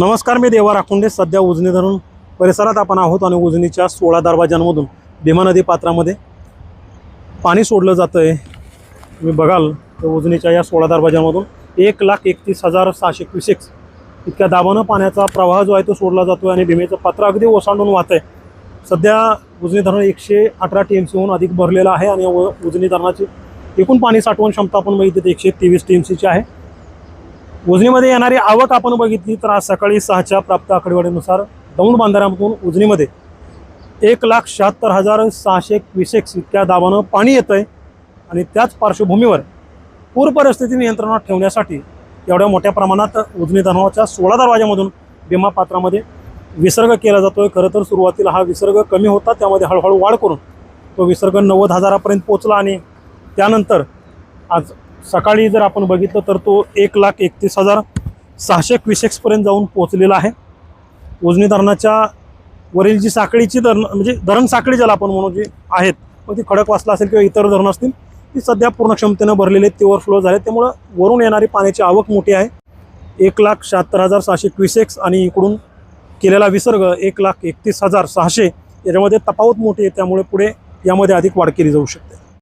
नमस्कार मी देवा राखुंडे. सध्या उजनी धरून परिसरात आपण आहोत आणि उजनीच्या सोळा दरवाजांमधून भीमा नदी पात्रामध्ये पाणी सोडलं जातं आहे तुम्ही बघाल तर उजनीच्या या सोळा दरवाजांमधून एक लाख एकतीस हजार सहाशे क्युसेक्स इतक्या दाबानं पाण्याचा प्रवाह जो आहे तो सोडला जातो आणि भीमेचं पात्र अगदी ओसांडून वाहत आहे सध्या उजनी धरण एकशे अठरा टी एम सीहून अधिक भरलेलं आहे आणि व- उजनी धरणाची एकूण पाणी साठवण क्षमता आपण बघितली तर एकशे तेवीस टी एम सीची आहे. उजनीमध्ये येणारी आवक आपण बघितली तर आज सकाळी सहाच्या प्राप्त आकडेवारीनुसार दौंड बांधाऱ्यामधून उजनीमध्ये एक लाख शहात्तर हजार सहाशे क्विसेक्स इतक्या दाबानं पाणी येतं आहे आणि त्याच पार्श्वभूमीवर पूर परिस्थिती नियंत्रणात ठेवण्यासाठी एवढ्या मोठ्या प्रमाणात उजनी धरणाच्या सोळा दरवाजामधून भीमा पात्रामध्ये विसर्ग केला जातो आहे खरं तर सुरुवातीला हा विसर्ग कमी होता त्यामध्ये हळूहळू वाढ करून तो विसर्ग नव्वद हजारापर्यंत पोचला आणि त्यानंतर आज सकाळी जर आपण बघितलं तर तो एक लाख एकतीस हजार सहाशे क्विसेक्सपर्यंत जाऊन पोचलेला आहे. उजनी धरणाच्या वरील जी साखळीची धरण म्हणजे धरण साखळी ज्याला आपण म्हणू जी आहेत मग ती खडकवासला असेल किंवा इतर धरणं असतील ती सध्या पूर्ण क्षमतेनं भरलेली आहेत ती ओव्हरफ्लो झाले त्यामुळं वरून येणारी पाण्याची आवक मोठी आहे. एक लाख शहात्तर हजार सहाशे क्विसेक्स आणि इकडून केलेला विसर्ग एक लाख एकतीस हजार सहाशे याच्यामध्ये तफावत मोठी आहे. त्यामुळे पुढे यामध्ये अधिक वाढ केली जाऊ शकते.